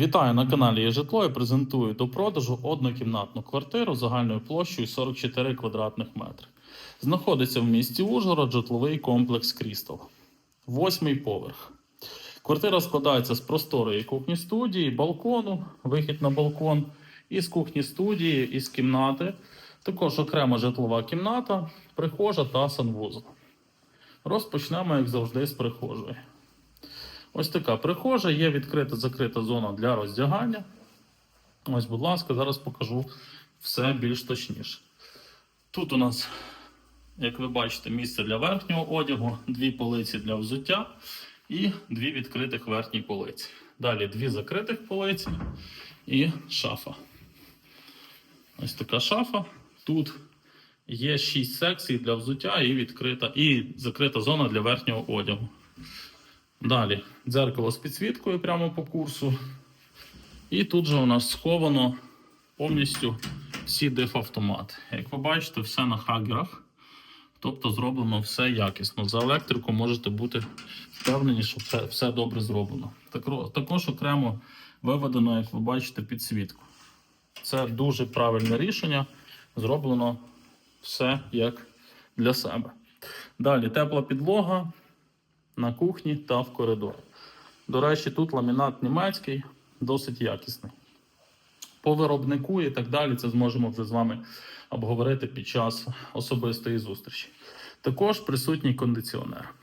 Вітаю на каналі «Є житло» і презентую до продажу однокімнатну квартиру загальною площею 44 квадратних метри. Знаходиться в місті Ужгород житловий комплекс Крістал. Восьмий поверх. Квартира складається з просторої кухні студії, балкону, вихід на балкон, із кухні студії, із кімнати. Також окрема житлова кімната, прихожа та санвузол. Розпочнемо, як завжди, з прихожої. Ось така прихожа, є відкрита закрита зона для роздягання. Ось, будь ласка, зараз покажу все більш точніше. Тут у нас, як ви бачите, місце для верхнього одягу, дві полиці для взуття і дві відкритих верхні полиці. Далі дві закритих полиці і шафа. Ось така шафа. Тут є 6 секцій для взуття і відкрита, і закрита зона для верхнього одягу. Далі дзеркало з підсвіткою прямо по курсу. І тут же у нас сховано повністю всі диф-автомати. Як ви бачите, все на хагерах. Тобто зроблено все якісно. За електрику можете бути впевнені, що все, все добре зроблено. Також окремо виведено, як ви бачите, підсвітку. Це дуже правильне рішення. Зроблено все як для себе. Далі тепла підлога на кухні та в коридорі. До речі, тут ламінат німецький, досить якісний. По виробнику і так далі, це зможемо вже з вами обговорити під час особистої зустрічі. Також присутній кондиціонер.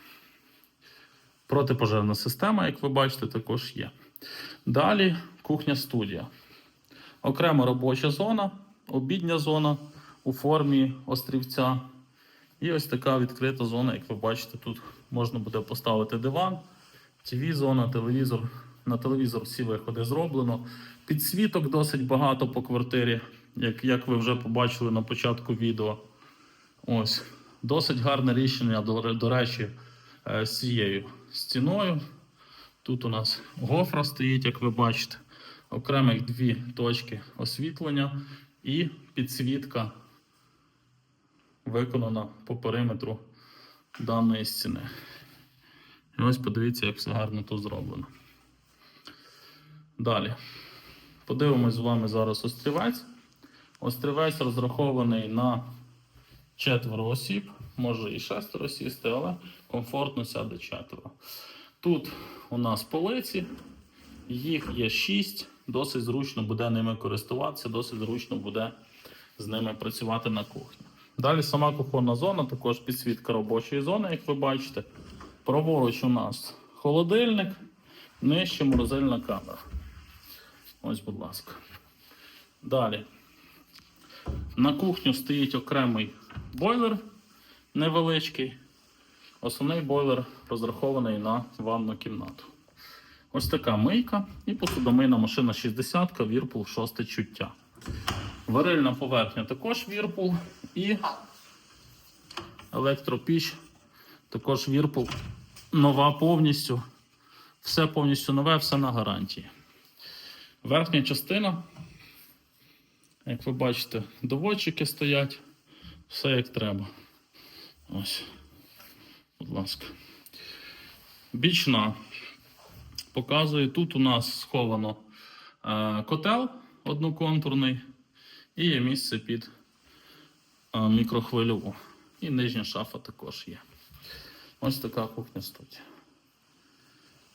Протипожежна система, як ви бачите, також є. Далі кухня-студія. Окрема робоча зона, обідня зона у формі острівця. І ось така відкрита зона, як ви бачите, тут можна буде поставити диван, tv зона телевізор. На телевізор всі виходи зроблено. Підсвіток досить багато по квартирі, як, як ви вже побачили на початку відео. Ось. Досить гарне рішення, до, до речі, е, з цією стіною. Тут у нас гофра стоїть, як ви бачите. Окремих дві точки освітлення і підсвітка виконана по периметру даної стіни. І ось подивіться, як все гарно тут зроблено. Далі. Подивимось з вами зараз острівець. Острівець розрахований на четверо осіб, може і шестеро сісти, але комфортно сяде четверо. Тут у нас полиці, їх є шість, досить зручно буде ними користуватися, досить зручно буде з ними працювати на кухні. Далі сама кухонна зона, також підсвітка робочої зони, як ви бачите. Праворуч у нас холодильник, нижче морозильна камера. Ось, будь ласка. Далі. На кухню стоїть окремий бойлер невеличкий. Основний бойлер розрахований на ванну кімнату. Ось така мийка і посудомийна машина 60 Вірпул 6 чуття. Варильна поверхня також Вірпул і електропіч також Вірпул. Нова повністю. Все повністю нове, все на гарантії. Верхня частина, як ви бачите, доводчики стоять, все як треба. Ось, будь ласка. Бічна. Показую, тут у нас сховано е, котел одноконтурний і є місце під мікрохвильову. І нижня шафа також є. Ось така кухня студія.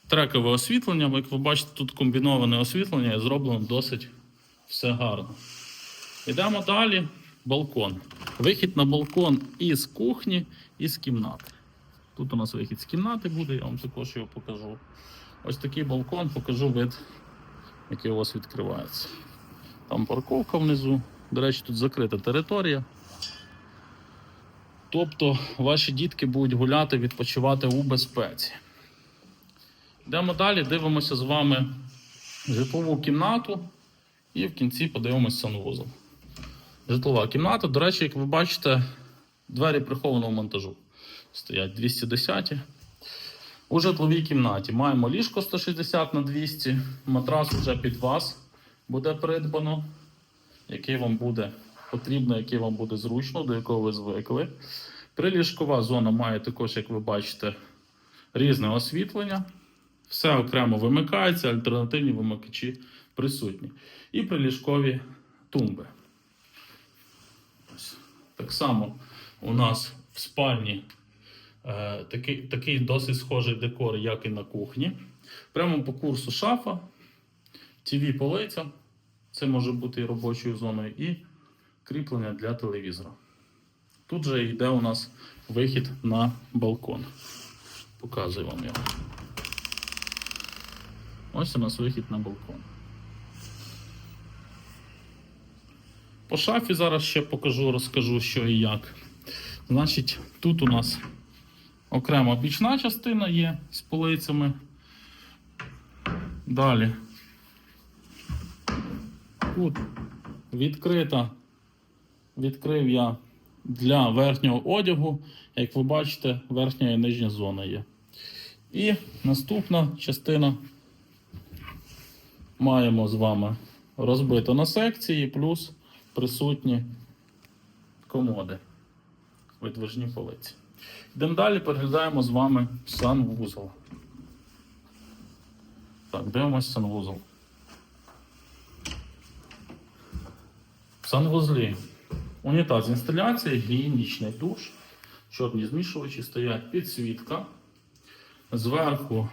Трекове освітлення, як ви бачите, тут комбіноване освітлення і зроблено досить все гарно. Йдемо далі. Балкон. Вихід на балкон із кухні, і з кімнати. Тут у нас вихід з кімнати буде, я вам також його покажу. Ось такий балкон, покажу вид, який у вас відкривається. Там парковка внизу. До речі, тут закрита територія. Тобто ваші дітки будуть гуляти, відпочивати у безпеці. Йдемо далі, дивимося з вами житлову кімнату і в кінці подивимося санвузол. Житлова кімната. До речі, як ви бачите, двері прихованого монтажу стоять 210. У житловій кімнаті маємо ліжко 160 на 200, матрас вже під вас буде придбано, який вам буде потрібно, який вам буде зручно, до якого ви звикли. Приліжкова зона має також, як ви бачите, різне освітлення. Все окремо вимикається, альтернативні вимикачі присутні. І приліжкові тумби. Ось. Так само у нас в спальні е, такий, такий досить схожий декор, як і на кухні. Прямо по курсу шафа, тв полиця. Це може бути і робочою зоною, і кріплення для телевізора. Тут же йде у нас вихід на балкон. Показую вам його. Ось у нас вихід на балкон. По шафі зараз ще покажу, розкажу, що і як. Значить, тут у нас окрема бічна частина є з полицями. Далі. Тут відкрита. Відкрив я для верхнього одягу. Як ви бачите, верхня і нижня зона є. І наступна частина маємо з вами розбито на секції, плюс присутні комоди, видвижні полиці. Йдемо далі, переглядаємо з вами санвузол. Так, дивимось санвузол. В санвузлі унітаз інсталяції, гігієнічний душ, чорні змішувачі стоять, підсвітка. Зверху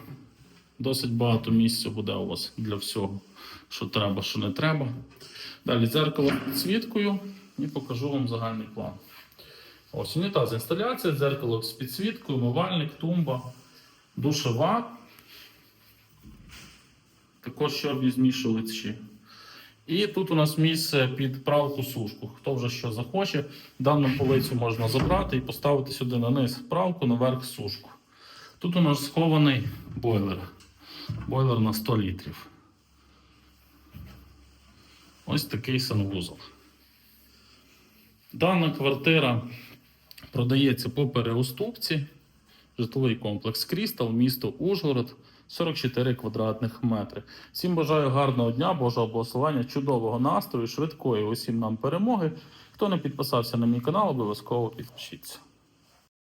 досить багато місця буде у вас для всього, що треба, що не треба. Далі дзеркало з підсвіткою і покажу вам загальний план. Ось унітаз інсталяція, дзеркало з підсвіткою, умивальник, тумба, душова. Також чорні змішувачі. І тут у нас місце під правку сушку. Хто вже що захоче, дану полицю можна забрати і поставити сюди на низ правку, наверх сушку. Тут у нас схований бойлер. Бойлер на 100 літрів. Ось такий санвузол. Дана квартира продається по переуступці. Житловий комплекс Крістал, місто Ужгород, 44 квадратних метри. Всім бажаю гарного дня, Божого благословення, чудового настрою, швидкої усім нам перемоги. Хто не підписався на мій канал, обов'язково підпишіться.